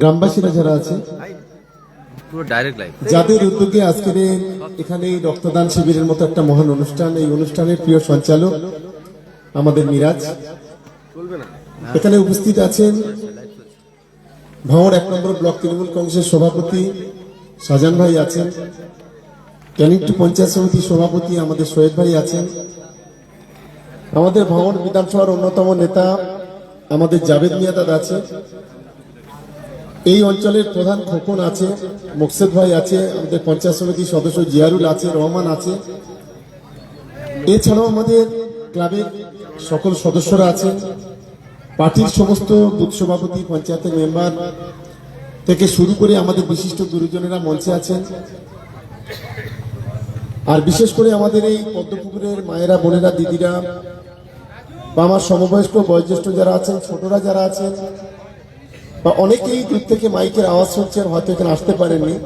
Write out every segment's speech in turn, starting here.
গ্রামবাসীরা যারা আছে? যাদের উদ্যোগে আজকের এখানে রক্তদান শিবিরের মতো একটা মহান অনুষ্ঠান এই অনুষ্ঠানের প্রিয় সঞ্চালক আমাদের মিরাজ। এখানে উপস্থিত আছেন ভাঙড় এক নম্বর ব্লক তৃণমূল কংগ্রেসের সভাপতি শাহজাহান ভাই আছেন। ক্যানিং টু পঞ্চায়েত সমিতির সভাপতি আমাদের সোহেব ভাই আছেন। আমাদের ভাঙড় বিধানসভার অন্যতম নেতা আমাদের জাভেদ মিয়াদাদ আছে এই অঞ্চলের প্রধান খোকন আছে, মোকসেদ ভাই আছে, আমাদের পঞ্চায়েত সমিতির সদস্য জিয়ারুল আছে, রহমান আছে। এছাড়াও আমাদের ক্লাবের সকল সদস্যরা আছেন পার্টির সমস্ত বুথ সভাপতি, পঞ্চায়েতের মেম্বার থেকে শুরু করে আমাদের বিশিষ্ট গুরুজনেরা মঞ্চে আছেন। আর বিশেষ করে আমাদের এই পদ্মপুকুরের মায়েরা, বোনেরা, দিদিরা, বা আমার সমবয়স্ক, বয়োজ্যেষ্ঠ যারা আছেন, ছোটরা যারা আছেন বা অনেকেই দূর থেকে মাইকের আওয়াজ শুনছেন হয়তো এখানে আসতে পারেননি।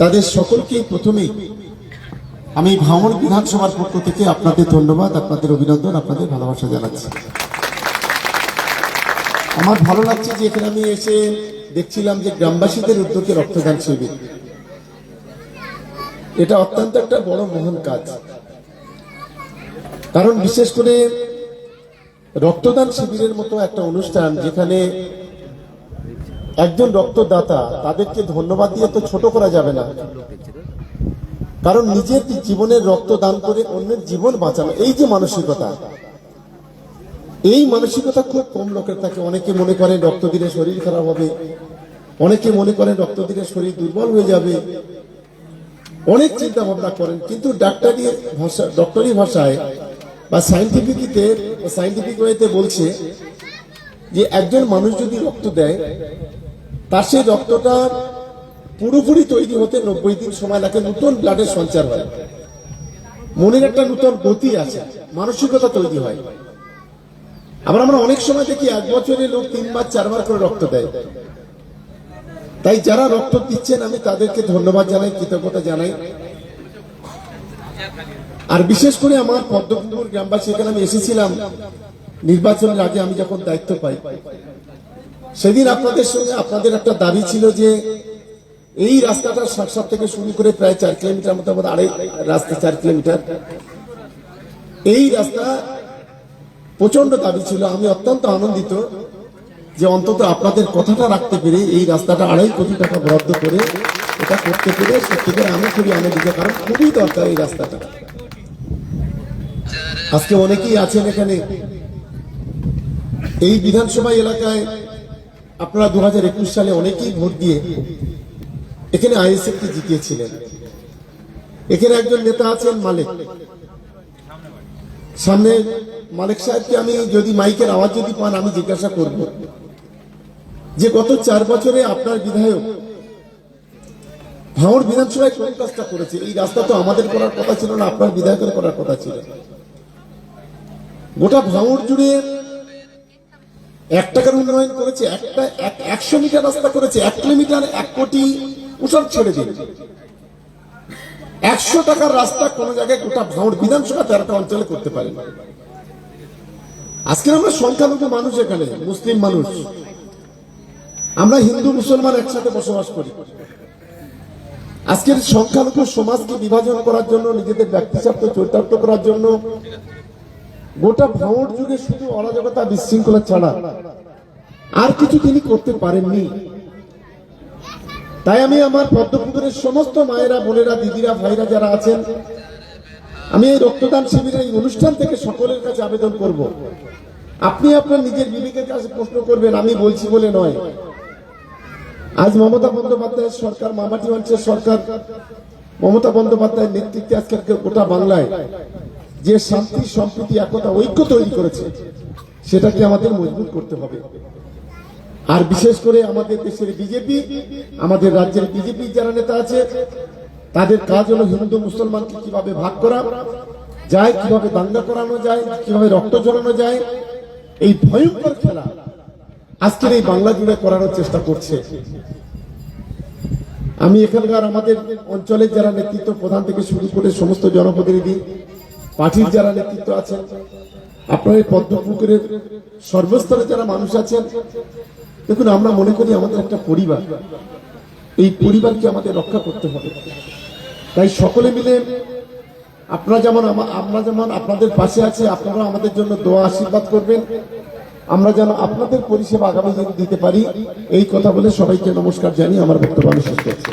তাদের সকলকেই প্রথমেই আমি ভাঙড় বিধানসভার পক্ষ থেকে আপনাদের ধন্যবাদ, আপনাদের অভিনন্দন, আপনাদের ভালোবাসা জানাচ্ছি। আমার ভালো লাগছে যে এখানে আমি এসে দেখছিলাম যে গ্রামবাসীদের উদ্যোগে রক্তদান শিবির। এটা অত্যন্ত একটা বড় মহান কাজ। কারণ বিশেষ করে রক্তদান শিবিরের মতো একটা অনুষ্ঠান যেখানে একজন রক্তদাতা তাদেরকে ধন্যবাদ দিয়ে তো ছোট করা যাবে না। কারণ নিজের জীবনের রক্ত দান করে অন্যের জীবন বাঁচানো, এই যে মানসিকতা। এই মানসিকতা খুব কম লোকের থাকে। অনেকে মনে করেন রক্ত দিলে শরীর খারাপ হবে। অনেকে মনে করেন রক্ত দিলে শরীর দুর্বল হয়ে যাবে। অনেক চিন্তা ভাবনা করেন, কিন্তু ডাক্তারি ভাষা ডক্টরি ভাষায় বা সাইন্টিফিকিতে সাইন্টিফিক ওয়েতে বলছে যে একজন মানুষ যদি রক্ত দেয়, তার সেই রক্তটা পুরোপুরি তৈরি হতে নব্বই দিন সময় লাগে, নতুন ব্লাডের সঞ্চার হয়। মনের একটা নতুন গতি আছে, মানসিকতা তৈরি হয়। আবার আমরা অনেক সময় দেখি এক বছরে লোক তিনবার, চারবার করে রক্ত দেয়। তাই যারা রক্ত দিচ্ছেন, আমি তাদেরকে ধন্যবাদ জানাই, কৃতজ্ঞতা জানাই। আর বিশেষ করে আমার পদ্মপুকুর গ্রামবাসী, এখানে আমি এসেছিলাম। নির্বাচনের আগে আমি যখন দায়িত্ব পাই, সেদিন আপনাদের সঙ্গে আপনাদের একটা দাবি ছিল যে এই রাস্তাটা সাকসাত থেকে শুরু করে প্রায় চার কিলোমিটার মতো আড়াই রাস্তা, চার কিলোমিটার। এই রাস্তা প্রচণ্ড দাবি ছিল। আমি অত্যন্ত আনন্দিত যে অন্তত আপনাদের কথাটা রাখতে পেরে এই রাস্তাটা আড়াই কোটি টাকা বরাদ্দ করে এটা করতে পেরে সত্যি করে আমি খুবই আনন্দিত, কারণ খুবই দরকার এই রাস্তাটা। আজকে অনেকেই আছেন এখানে। এই বিধানসভা এলাকায় আপনারা দু হাজার একুশ সালে অনেকেই ভোট দিয়ে এখানে আইএসএফ কে জিতিয়েছিলেন। এখানে একজন নেতা আছেন মালিক। সামনে মালিক সাহেবকে আমি যদি মাইকের আওয়াজ যদি পান, আমি জিজ্ঞাসা করব যে গত চার বছরে আপনার বিধায়ক ভাঙড় বিধানসভায় কোন কাজটা করেছে? এই রাস্তা তো আমাদের করার কথা ছিল না, আপনার বিধায়কের করার কথা ছিল। গোটা ভাঙড় জুড়ে এক উন্নয়ন করেছে, একটা একশো মিটার রাস্তা করেছে, এক কিলোমিটার এক কোটি ওসব ছেড়ে দিন একশো টাকার রাস্তা কোন জায়গায় গোটা ভাঙড় বিধানসভা তেরোটা অঞ্চলে করতে পারে আজকে আমরা সংখ্যালঘু মানুষ এখানে, মুসলিম মানুষ। আমরা হিন্দু, মুসলমান একসাথে বসবাস করি। আজকের সংখ্যালঘু সমাজকে বিভাজন করার জন্য, নিজেদের ব্যক্তি স্বার্থ চরিতার্থ করার জন্য গোটা ভাঙড় যুগে শুধু অরাজকতা বিশৃঙ্খলা ছাড়া আর কিছু তিনি করতে পারেননি। তাই আমি আমার পদ্মপুকুরের সমস্ত মায়েরা, বোনেরা, দিদিরা, ভাইরা যারা আছেন, আমি এই রক্তদান শিবিরের এই অনুষ্ঠান থেকে সকলের কাছে আবেদন করব। আপনি আপনার নিজের বিবেকের কাছে প্রশ্ন করবেন, আমি বলছি বলে নয়। আজ মমতা বন্দ্যোপাধ্যায়ের সরকার মামাটি অঞ্চলের সরকার, মমতা বন্দ্যোপাধ্যায়ের নেতৃত্বে আজকের গোটা বাংলায় যে শান্তি, সম্প্রীতি, একতা, ঐক্য তৈরি করেছে, সেটাকে আমাদের মজবুত করতে হবে। আর বিশেষ করে আমাদের দেশের বিজেপি, আমাদের রাজ্যের বিজেপি যারা নেতা আছে, তাদের কাজ হলো হিন্দু, মুসলমানকে কীভাবে ভাগ করা যায়, কীভাবে দাঙ্গা করানো যায়, কীভাবে রক্ত জড়ানো যায়, এই ভয়ঙ্কর খেলা আজকের এই বাংলা জুড়ে করানোর চেষ্টা করছে। আমি এখানকার আমাদের অঞ্চলের যারা নেতৃত্ব, প্রধান থেকে শুরু করে সমস্ত জনপ্রতিনিধি পার্টির যারা নেতৃত্ব আছেন, আপনার এই পদ্মপুকুরের সর্বস্তরে যারা মানুষ আছেন, দেখুন, আমরা মনে করি আমাদের একটা পরিবার। এই পরিবারকে আমাদের রক্ষা করতে হবে। তাই সকলে মিলে আপনারা যেমন আমরা যেমন আপনাদের পাশে আছে আপনারা আমাদের জন্য দোয়া, আশীর্বাদ করবেন। আমরা যেন আপনাদের পরিষেবা আগামী দিতে পারি। এই কথা বলে সবাইকে নমস্কার জানিয়ে আমার বক্তব্য আমি শেষ করছি।